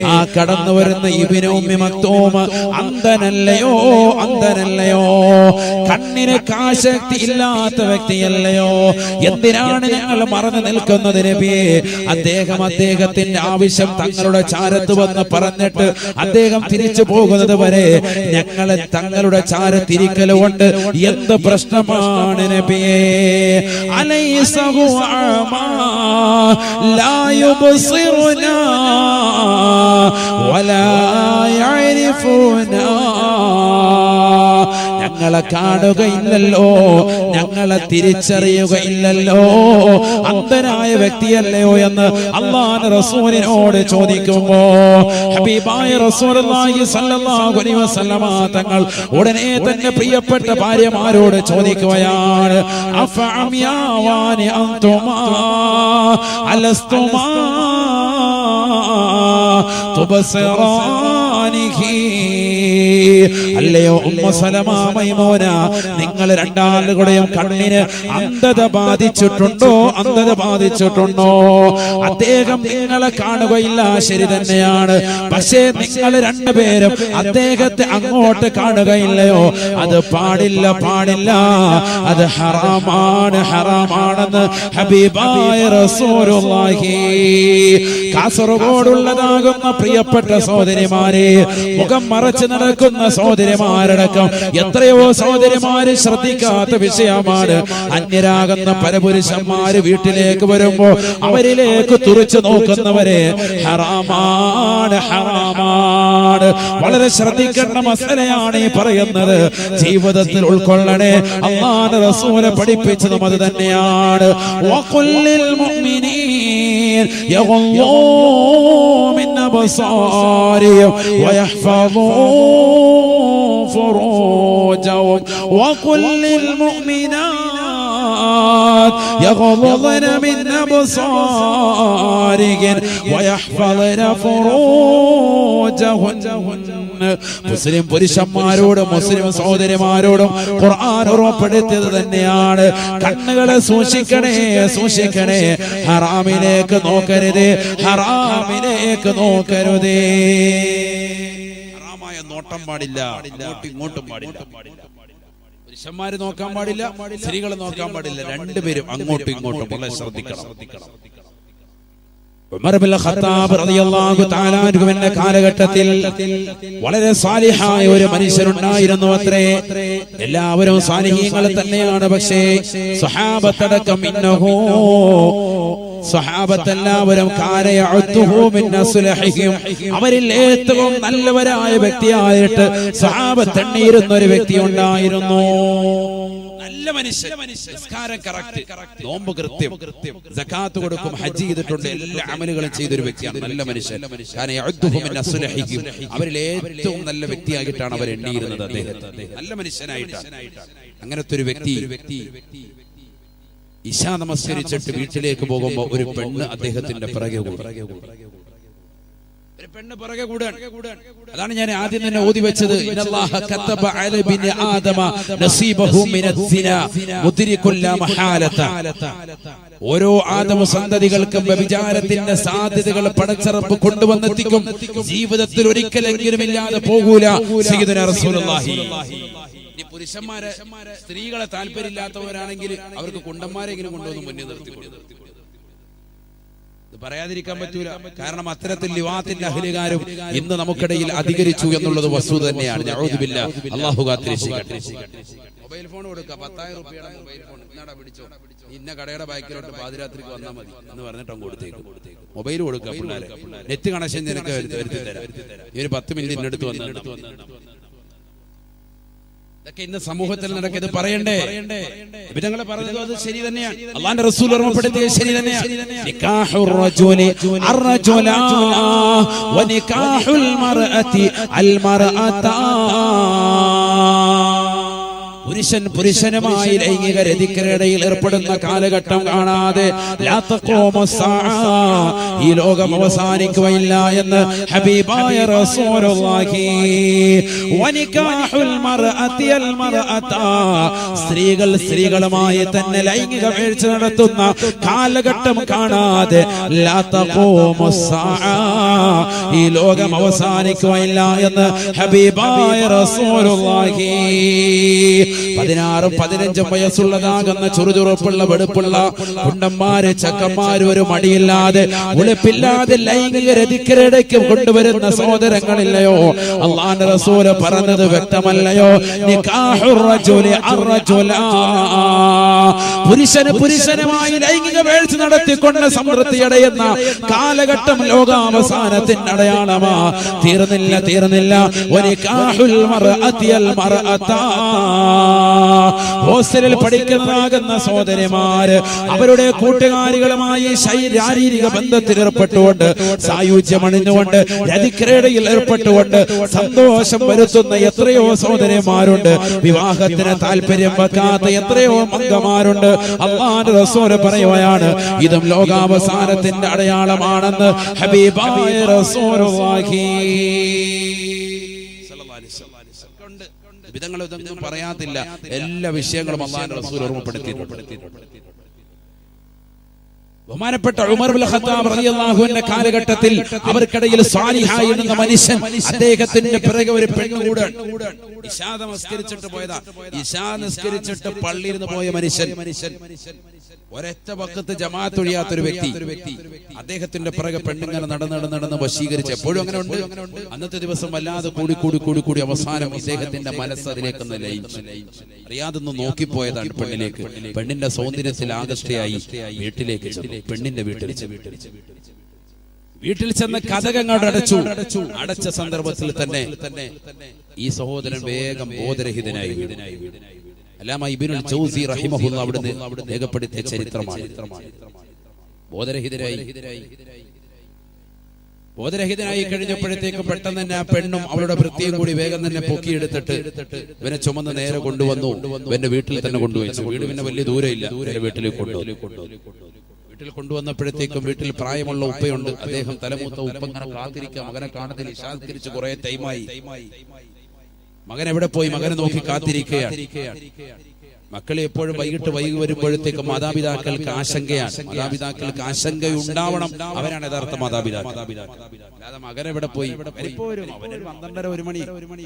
ആ കടന്നു വരുന്ന ഇബിനോമി അന്ധനല്ലയോ അന്ധനല്ലയോ? കണ്ണിന് കാശക്തി ഇല്ലാത്ത വ്യക്തിയല്ലയോ? എന്തിനാണ് ഞങ്ങൾ മറന്നു നിൽക്കുന്നത് നബിയെ അദ്ദേഹം അദ്ദേഹത്തിന്റെ ആവശ്യം തങ്ങളുടെ ചാരത്ത് വന്ന് പറഞ്ഞിട്ട് അദ്ദേഹം തിരിച്ചു പോകുന്നത് വരെ ഞങ്ങളെ തങ്ങളുടെ ചാരത്തിരിക്കൽ കൊണ്ട് എന്ത് പ്രശ്നമാണ് നബിയെ അലൈസഹു ഞങ്ങളെ കാണുകയില്ലല്ലോ ഞങ്ങളെ തിരിച്ചറിയുകയില്ലല്ലോ. അന്ധനായ വ്യക്തിയല്ലയോ എന്ന് അള്ളാഹ് റസൂലിനോട് ചോദിക്കുമ്പോ ഹബീബായ റസൂലുള്ളാഹി സ്വല്ലല്ലാഹു അലൈഹി വസല്ലമ തങ്ങൾ ഉടനെ തന്നെ പ്രിയപ്പെട്ട ഭാര്യമാരോട് ചോദിക്കുകയാണ് അഫഅമിയാവാനി അന്തുമാ? അലസ്തുമാ? طب سرانك അല്ലയോ ഉമ്മ സലമാ മൈമോന നിങ്ങൾ രണ്ടാളുകളുടെയും കണ്ണിന് അന്ധത ബാധിച്ചിട്ടുണ്ടോ? അന്ധത ബാധിച്ചിട്ടുണ്ടോ? അദ്ദേഹം നിങ്ങളെ കാണുകയില്ല ശരി തന്നെയാണ്. പക്ഷേ നിങ്ങൾ രണ്ടുപേരും അദ്ദേഹത്തെ അങ്ങോട്ട് കാണുകയില്ലയോ? അത് പാടില്ല പാടില്ല. അത് ഹറാമാണ് ഹറാമാണെന്ന് ഹബീബായ റസൂലുള്ളാഹി. കാസർഗോഡുള്ളതാകുന്ന പ്രിയപ്പെട്ട സഹോദരിമാരെ മുഖം മറച്ചു നടക്കുന്ന സഹോദരിമാരടക്കം എത്രയോ സഹോദരിമാര് ശ്രദ്ധിക്കാത്ത വിഷയമാണ്. അന്യരാകുന്ന പരപുരുഷന്മാര് വീട്ടിലേക്ക് വരുമ്പോ അവരിലേക്ക് തുറച്ചു നോക്കുന്നവരെ ഹറാമാണ് ഹറാമാണ്. വളരെ ശ്രദ്ധിക്കേണ്ട മസലയാണ് ഈ പറയുന്നത്. ജീവിതത്തിൽ ഉൾക്കൊള്ളണേ അള്ളാഹ് റസൂലെ പഠിപ്പിച്ചതും അത് തന്നെയാണ്. മുഅ്മിനീൻ. يغضوا من أبصارهم ويحفظوا فروجهم. وقل للمؤمنات يغضضن من أبصارهن ويحفظن فروجهن മുസ്ലിം പുരുഷന്മാരോടും മുസ്ലിം സഹോദരിമാരോടും ഖുർആൻ ഉറപ്പെടുത്തിയത് തന്നെയാണ് കണ്ണുകളെ സൂക്ഷിക്കണേ സൂക്ഷിക്കണേ ഹറാമിലേക്ക് നോക്കരുത് ഹറാമിലേക്ക് നോക്കരുതേ ഹറാമായ നോട്ടം പാടില്ല അങ്ങോട്ടും ഇങ്ങോട്ടും പാടില്ല പുരുഷന്മാര് നോക്കാൻ പാടില്ല സ്ത്രീകളെ നോക്കാൻ പാടില്ല. രണ്ടുപേരും അങ്ങോട്ടും ഇങ്ങോട്ടും വളരെ ശ്രദ്ധിക്കണം. ഉമർ കാലഘട്ടത്തിൽ വളരെ സാലിഹായ ഒരു മനുഷ്യനുണ്ടായിരുന്നു അത്രേ. എല്ലാവരും സാലിഹീങ്ങൾ തന്നെയാണ്. പക്ഷേ സഹാബത്തടക്കം ഇന്നഹോ സഹാബത്തെല്ലാവരും അവരിൽ ഏറ്റവും നല്ലവരായ വ്യക്തിയായിട്ട് സഹാബത്തെണ്ണിയിരുന്ന ഒരു വ്യക്തി ഉണ്ടായിരുന്നു. നല്ല മനുഷ്യൻ. നിസ്കാരം കറക്റ്റ് നോമ്പ് കൃത്യം. സക്കാത്ത് കൊടുക്കും ഹജ്ജ് ചെയ്തിട്ടുണ്ട്. എല്ലാ അമലുകളും ചെയ്തൊരു വ്യക്തിയാണ്. നല്ല മനുഷ്യൻ. അവരിൽ ഏറ്റവും നല്ല വ്യക്തിയായിട്ടാണ് അവർ എണ്ണിയിരുന്നത് അദ്ദേഹത്തെ നല്ല മനുഷ്യനായിട്ടാണ്. അങ്ങനത്തെ ഒരു വ്യക്തി ഇശ നമസ്കരിച്ചിട്ട് വീട്ടിലേക്ക് പോകുമ്പോ ഒരു പെണ്ണ് അദ്ദേഹത്തിന്റെ പിറകെ കൂടും. ഒരു പെണ്ണ് പുറകെ കൂടാൻ. അതാണ് ഞാൻ ആദ്യം തന്നെ ഓതി വെച്ചത്. ഓരോ ആദമ സന്തതികൾക്കും വ്യഭിചാരത്തിന്റെ സാധ്യതകൾ പടച്ചറപ്പ് കൊണ്ടുവന്നെത്തിക്കും. ജീവിതത്തിൽ ഒരിക്കലെങ്കിലും ഇല്ലാതെ പോകൂല റസൂലുള്ളാഹി. പുരുഷന്മാരെ സ്ത്രീകളെ താല്പര്യമില്ലാത്തവരാണെങ്കിൽ അവർക്ക് കുണ്ടന്മാരെങ്കിലും കൊണ്ടുവന്ന് മുന്നിൽ നിർത്തി കൊടുക്കും. ഇത് പറയാതിരിക്കാൻ പറ്റൂല. കാരണം അത്തരത്തിൽ ലിവാത്തിന്റെ അഹ്ലുകാരും ഇന്ന് നമുക്കിടയിൽ അധികരിച്ചു എന്നുള്ളത് വസ്തുത തന്നെയാണ്. അല്ലാഹു കാത്തിരക്ഷിക്കട്ടെ മൊബൈൽ ഫോൺ കൊടുക്കുക പത്തായിരം റുപ്യയുടെ മൊബൈൽ ഫോൺ. ഇന്നാടാ പിടിച്ചോ? ഇന്ന കടയുടെ ബാക്കിലോട്ട് പാതിരാത്രിക്ക് വന്നാൽ മതി. എന്ന് പറഞ്ഞിട്ട് കൊടുത്തേക്കും. മൊബൈൽ കൊടുക്കുക പിള്ളേരെ. നെറ്റ് കണക്ഷൻ നിനക്ക് വരുത്തി വരുത്തി തരാം. ഈ ഒരു പത്ത് മിനിറ്റ് ഇന്നെടുത്ത് വന്ന് ഇതൊക്കെ ഇന്ന് സമൂഹത്തിൽ നടക്കത് പറയണ്ടേ? ഇപ്പൊ ഞങ്ങൾ പറഞ്ഞത് അത് ശരി തന്നെയാണ് അള്ളാന്റെ റസൂൽ ഓർമ്മപ്പെടുത്തിയത് ശരി തന്നെയാണ് പുരുഷൻ പുരുഷനുമായി ലൈംഗിക രതിക്കരടയിൽ ഏർപ്പെടുന്ന കാലഘട്ടം കാണാതെ. ഈ ലോകം അവസാനിക്കുകയില്ല എന്ന് ഹബീബായ. സ്ത്രീകൾ സ്ത്രീകളുമായി തന്നെ ലൈംഗിക വീഴ്ച നടത്തുന്ന കാലഘട്ടം കാണാതെ. ഈ ലോകം അവസാനിക്കുകയില്ല എന്ന് ഹബീബായ റസൂലുള്ളാഹി പതിനാറും പതിനഞ്ചും വയസ്സുള്ളതാകുന്ന ചുറുചുറുപ്പുള്ള വെടുപ്പുള്ള കുണ്ടന്മാര് ചക്കന്മാര് ഒരു മടിയില്ലാതെ ഉളിപ്പില്ലാതെ ലൈംഗിക രതിക്കരടയ്ക്ക് കൊണ്ടുവരുന്ന സഹോദരങ്ങളില്ലയോ അള്ളാന്റെ റസൂൽ പറഞ്ഞത് വ്യക്തമല്ലയോ. പുരുഷന് പുരുഷനുമായി ലൈംഗിക വീഴ്ച നടത്തിക്കൊണ്ട് സമൃദ്ധി അടയുന്ന കാലഘട്ടം ലോകാവസാനത്തിന്റെ അടയാളമാ തീർന്നില്ല തീർന്നില്ല ഒരു കാഹുൽ മറ അതിയൽ മറ മർഅതാ. ഹോസ്റ്റലിൽ പഠിക്കുന്നതാകുന്ന സഹോദരിമാര് അവരുടെ കൂട്ടുകാരികളുമായി ശാരീരിക ബന്ധത്തിൽ ഏർപ്പെട്ടുകൊണ്ട് സായുജ്യം അണിഞ്ഞുകൊണ്ട് രതിക്രീഡയിൽ ഏർപ്പെട്ടുകൊണ്ട് സന്തോഷം വരുത്തുന്ന എത്രയോ സഹോദരിമാരുണ്ട്. വിവാഹത്തിന് താല്പര്യം വെക്കാത്ത എത്രയോ അംഗമാരുണ്ട്. അള്ളാന്റെ റസൂൽ പറയുകയാണ് ഇതും ലോകാവസാനത്തിന്റെ അടയാളമാണെന്ന് ഹബീബായ റസൂലുള്ളാഹി. വിധങ്ങൾ ഇതൊന്നും പറയാത്തില്ല. എല്ലാ വിഷയങ്ങളും അള്ളാഹു റസൂൽ ഓർമ്മപ്പെടുത്തിയിട്ടുണ്ട്. ബഹുമാനപ്പെട്ട ഉമർ ഖത്താബ് റളിയല്ലാഹുവിന്റെ കാലഘട്ടത്തിൽ അവർക്കിടയിൽ സാലിഹായ എന്ന മനുഷ്യൻ അദ്ദേഹത്തിന്റെ പിറകെ ഒരു പെണ്ണുകൂടെ ഇശാ നമസ്കരിച്ചിട്ട് പോയതാ. ഇശാ നിസ്കരിച്ചിട്ട് പള്ളിയിൽ നിന്ന് പോയ മനുഷ്യൻ. മനുഷ്യൻ. ഒരൊറ്റ പക്കത്ത് ഒഴിയാത്ത ഒരു വ്യക്തി. അദ്ദേഹത്തിന്റെ പിറകെ പെണ്ണിങ്ങനെ നടന്ന് നടന്ന് നടന്ന് വശീകരിച്ച് എപ്പോഴും അങ്ങനെ ഉണ്ട്. അന്നത്തെ ദിവസം വല്ലാതെ കൂടി കൂടി കൂടി കൂടി അവസാനം ഇദ്ദേഹത്തിന്റെ മനസ്സ് അതിലേക്ക് ലയിച്ചു. അറിയാതൊന്ന് നോക്കിപ്പോയതാണ് പെണ്ണിലേക്ക്. പെണ്ണിന്റെ സൗന്ദര്യത്തിൽ ആകർഷ്ടയായി വീട്ടിലേക്ക് പെണ്ണിന്റെ വീട്ടിൽ. വീട്ടിൽ ചെന്ന്. കഥകങ്ങോട് അടച്ചു. അടച്ച. സന്ദർഭത്തിൽ തന്നെ ഈ സഹോദരൻ വേഗം ബോധരഹിതനായി. അല്ലാമ ഇബിനുൽ ജൗസി റഹിമഹുല്ല അവിടുന്ന് രേഖപ്പെടുത്തിയ ചരിത്രമാണ്. ബോധരഹിതരായി. ബോധരഹിതനായി കഴിഞ്ഞപ്പോഴത്തേക്ക് പെട്ടെന്ന് തന്നെ ആ പെണ്ണും അവളുടെ വൃത്തിയും കൂടി വേഗം തന്നെ പൊക്കിയെടുത്തിട്ട് ഇവനെ ചുമന്ന് നേരെ കൊണ്ടുവന്നു. ഇവന്റെ വീട്ടിൽ തന്നെ കൊണ്ടുവച്ചു വീട് പിന്നെ വലിയ ദൂരമില്ല. ദൂരെ വീട്ടിലേക്ക് കൊണ്ടുവന്നു. വീട്ടിൽ കൊണ്ടുവന്നപ്പോഴത്തേക്കും വീട്ടിൽ പ്രായമുള്ള ഉപ്പയുണ്ട്. അദ്ദേഹം തലമൂത്ത ഉപ്പങ്ങനെ കാത്തിരിക്കാം കാത്തിരിക്കുക. മകനെ കാണുന്നതിൽ കുറെ കുറെ ടൈമായി മകൻ എവിടെ പോയി? മകനെ നോക്കി കാത്തിരിക്കുകയാണ്. മക്കളെ എപ്പോഴും വൈകിട്ട് വൈകി വരുമ്പോഴത്തേക്ക് മാതാപിതാക്കൾക്ക് ആശങ്കയാണ്. മാതാപിതാക്കൾക്ക് ആശങ്ക ഉണ്ടാവണം അവരാണ് യഥാർത്ഥ മാതാപിതാക്കൾ. അല്ലാതെ മകൻ എവിടെ പോയി? പന്ത്രണ്ടര ഒരു മണി. ഒരു മണി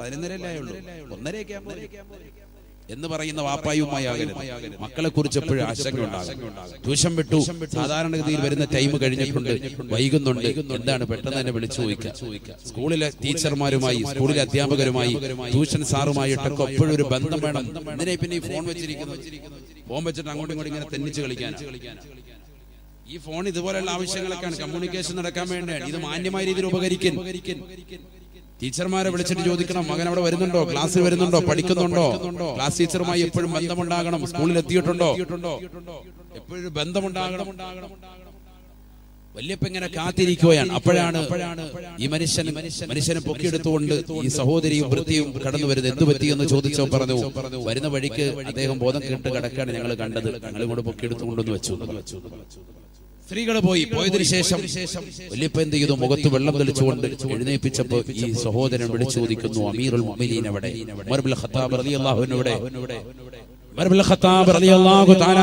പതിനൊന്നരല്ലേ ഉള്ളൂ ഒന്നരയൊക്കെ എന്ന് പറയുന്ന വാപ്പായുമായി ആകരുത്. മക്കളെ കുറിച്ച് എപ്പോഴും ആശങ്ക ഉണ്ടാകും ട്യൂഷൻ വിട്ടു. സാധാരണഗതിയിൽ വരുന്ന ടൈം കഴിഞ്ഞിട്ടുണ്ട്. വൈകുന്നുണ്ട്. എന്താണ് പെട്ടെന്ന് തന്നെ വിളിച്ചു ചോദിക്കുക. സ്കൂളിലെ ടീച്ചർമാരുമായി സ്കൂളിലെ അധ്യാപകരുമായി ട്യൂഷൻ സാറുമായിട്ടൊക്കെ എപ്പോഴും ഒരു ബന്ധം വേണം. എന്തിനാ പിന്നെ ഈ ഫോൺ വെച്ചിരിക്കുന്നു ഫോൺ വെച്ചിട്ട് അങ്ങോട്ടും ഇങ്ങോട്ടും ഇങ്ങനെ തെന്നിച്ച് കളിക്കാൻ ഈ ഫോൺ ഇതുപോലെയുള്ള ആവശ്യങ്ങളൊക്കെയാണ്. കമ്മ്യൂണിക്കേഷൻ നടക്കാൻ വേണ്ടിയാണ്. ഇത് മാന്യമായ രീതിയിൽ ഉപകരിക്കും ടീച്ചർമാരെ വിളിച്ചിട്ട് ചോദിക്കണം മകൻ അവിടെ വരുന്നുണ്ടോ? ക്ലാസ്സിൽ വരുന്നുണ്ടോ? പഠിക്കുന്നുണ്ടോ? ക്ലാസ് ടീച്ചറുമായി എപ്പോഴും ബന്ധമുണ്ടാകണം. സ്കൂളിൽ എത്തിയിട്ടുണ്ടോ? എപ്പോഴും ബന്ധമുണ്ടാകണം. വല്യപ്പ ഇങ്ങനെ കാത്തിരിക്കുകയാണ്. അപ്പോഴാണ് ഈ മനുഷ്യൻ മനുഷ്യനെ പൊക്കിയെടുത്തുകൊണ്ട് ഈ സഹോദരിയും വൃത്തിയും കടന്നു വരുന്നത് എന്ത് പറ്റി എന്ന് ചോദിച്ചോ പറഞ്ഞു വരുന്ന വഴിക്ക് അദ്ദേഹം ബോധം കേട്ട് കിടക്കാണ് ഞങ്ങൾ കണ്ടത്. ഞങ്ങൾ ഇങ്ങോട്ട് പൊക്കിയെടുത്തുകൊണ്ടെന്ന് വെച്ചു. സ്ത്രീകൾ പോയി പോയതിനു ശേഷം വലിയപ്പ എന്ത് ചെയ്തു? മുഖത്ത് വെള്ളം തെളിച്ചുകൊണ്ട് എഴുന്നേപ്പിച്ചപ്പോ ഈ സഹോദരൻ വിളിച്ചു ചോദിക്കുന്നു അമീറുൽ മുഅ്മിനീൻ അവിടെ ഖത്താബ്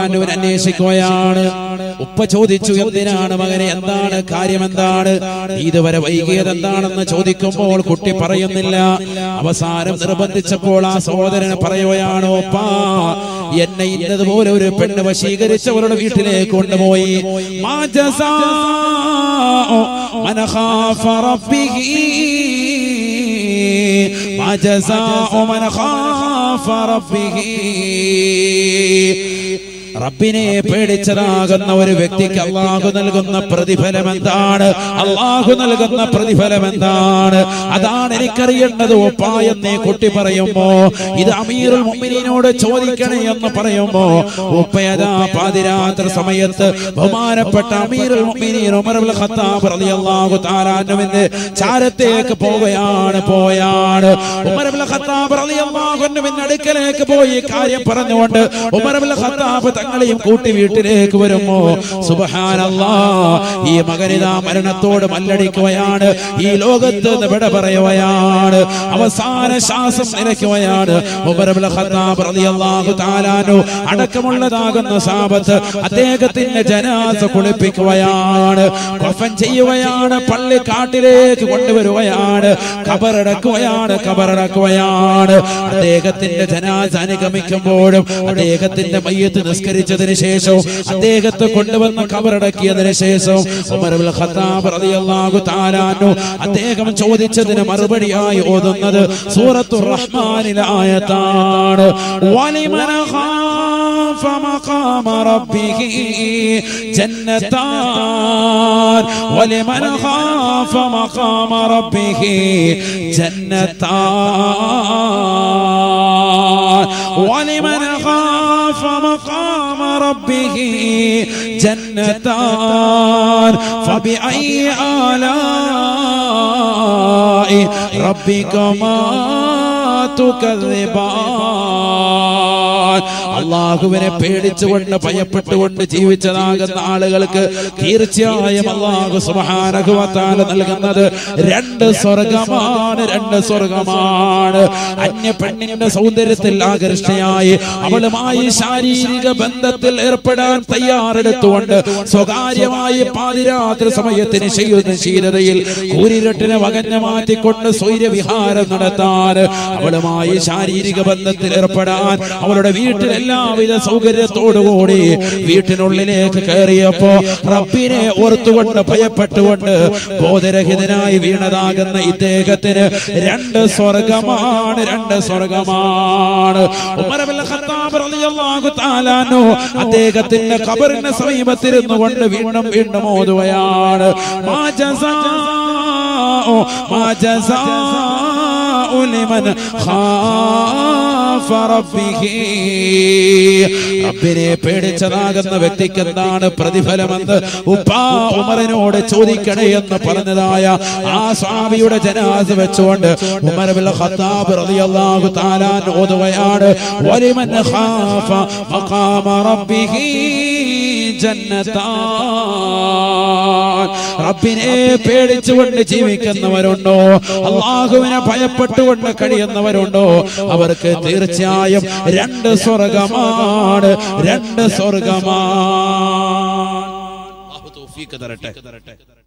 അൻഹുവിനെ അന്വേഷിക്കുകയാണ്. ഉപ്പ ചോദിച്ചു എന്തിനാണ് മകനെ? എന്താണ്? കാര്യം എന്താണ്? ഇതുവരെ വൈകിയത് എന്താണെന്ന് ചോദിക്കുമ്പോൾ കുട്ടി പറയുന്നില്ല. അവസാനം നിർബന്ധിച്ചപ്പോൾ ആ സഹോദരന് പറയുകയാണ് ഒപ്പാ എന്നെ ഇന്നതുപോലെ ഒരു പെണ്ണ് വശീകരിച്ചവരുടെ വീട്ടിലേക്ക് കൊണ്ടുപോയി. മാ റബ്ബിനെ പേടിച്ചതാകുന്ന ഒരു വ്യക്തിക്ക് അള്ളാഹു നൽകുന്ന പ്രതിഫലം എന്താണ് അള്ളാഹു നൽകുന്ന പ്രതിഫലം എന്താണ് അതാണ് എനിക്കറിയേണ്ടത്. ഉപ്പായം നീ കുട്ടി പറയുമ്പോ ഇത് അമീറുൽ മുഅ്മിനീനോട് ചോദിക്കണേ എന്ന് പറയുമ്പോ ഉപ്പയതാ പാതിരാത്രി സമയത്ത് ബഹുമാനപ്പെട്ട അമീറുൽ മുഅ്മിനീൻ ഉമർ ഇബ്നുൽ ഖത്താബ് റളിയല്ലാഹു തആല അൻഹുവിന്റെ ചാരത്തേക്ക് പോവുകയാണ് പോയാണ്. ഇബ്നുൽ ഖത്താബ് റളിയല്ലാഹു അൻഹുവിന്റെ അടുക്കലേക്ക് പോയി കാര്യം പറഞ്ഞുകൊണ്ട് ഇബ്നുൽ ഖത്താബ് തങ്ങളെയും കൂട്ടി വീട്ടിലേക്ക് വരുമോ? ഈ മകനിതാ മരണത്തോട് മല്ലടിക്കുകയാണ്. ഈ ലോകത്ത് വിട പറയുകയാണ്. അവസാന ശ്വാസം നിലയ്ക്കുകയാണ്. അടക്കമുള്ളതാകുന്ന സാപത്ത് അദ്ദേഹത്തിന്റെ ജനാസ കുളിപ്പിക്കുകയാണ്. കൊഫൻ ചെയ്യുകയാണ്. പള്ളി കാട്ടിലേക്ക് കൊണ്ടുവരുകയാണ്. കബറടക്കുകയാണ് കബറടക്കുകയാണ്. അദ്ദേഹത്തിന്റെ ജനാസ അനുഗമിക്കുമ്പോഴും അദ്ദേഹത്തിന്റെ മയ്യത്ത് നിസ്കരിച്ചതിന് ശേഷവും അദ്ദേഹത്തെ കൊണ്ടുവന്ന് കബറടക്കിയതിന് ശേഷവും അദ്ദേഹം ചോദിച്ചതിന് മറുപടിയായി ഓതുന്നത് സൂറത്തു റഹ്മാനിലായത്താണ് റബ്ബിഹി خاف مقام ربه جنتان. فبأي آلاء ربكما تكذبان؟ അള്ളാഹുവിനെ പേടിച്ചുകൊണ്ട് ഭയപ്പെട്ടുകൊണ്ട് ജീവിച്ചതാകുന്ന ആളുകൾക്ക് തീർച്ചയായും അള്ളാഹു സുബാനഹുവത്താല നൽകുന്നത് രണ്ട് സ്വർഗമാണ് രണ്ട് സ്വർഗമാണ് അന്യ പെണ്ണിന്റെ സൗന്ദര്യത്തിൽ ആകർഷ്ടയായി അവളുമായി ശാരീരിക ബന്ധത്തിൽ ഏർപ്പെടാൻ തയ്യാറെടുത്തുകൊണ്ട് സ്വകാര്യമായി പാതിരാത്രി സമയത്തിന് ചെയ്യുന്ന ശീലതയിൽ കൂരിരട്ടിനെ വകഞ്ഞു മാറ്റിക്കൊണ്ട് സ്വൈര്യവിഹാരം നടത്താൻ അവളുമായി ശാരീരിക ബന്ധത്തിൽ ഏർപ്പെടാൻ അവളുടെ വീട്ടിൽ എല്ലാവിധ സൗകര്യത്തോടുകൂടി വീട്ടിനുള്ളിലേക്ക് കയറിയപ്പോ റബ്ബിനെ ഓർത്തുകൊണ്ട് ഭയപ്പെട്ടുകൊണ്ട് ബോധരഹിതനായി വീണതാകുന്ന ഇദ്ദേഹത്തിന് രണ്ട് സ്വർഗമാണ് രണ്ട് സ്വർഗമാണ് അദ്ദേഹത്തിന്റെ കബറിന് സമീപത്തിരുന്നു കൊണ്ട് വീണ്ടും വീണ്ടും ഓതുകയാണ്. മാ ജസാഉ മാ ഖാ റബ്ബിനെ പേടിച്ചതാകുന്ന വ്യക്തിക്ക് എന്താണ് പ്രതിഫലമെന്ന് ഉപ്പാ ഉമറിനോട് ചോദിക്കണേ എന്ന് പറഞ്ഞതായ ആ സ്വാമിയുടെ ജനാസ് വെച്ചുകൊണ്ട് ഉമർ ഖത്താബ് റളിയല്ലാഹു തആല വലിമൻ ഖാഫ മഖാമ ജന്നതാൻ റബ്ബിനെ പേടിച്ചുകൊണ്ട് ജീവിക്കുന്നവരുണ്ടോ? അള്ളാഹുവിനെ ഭയപ്പെട്ടുകൊണ്ട് കഴിയുന്നവരുണ്ടോ? അവർക്ക് തീർച്ചയായും രണ്ട് സ്വർഗമാണ്. രണ്ട് സ്വർഗമാണ്. തരട്ടെ.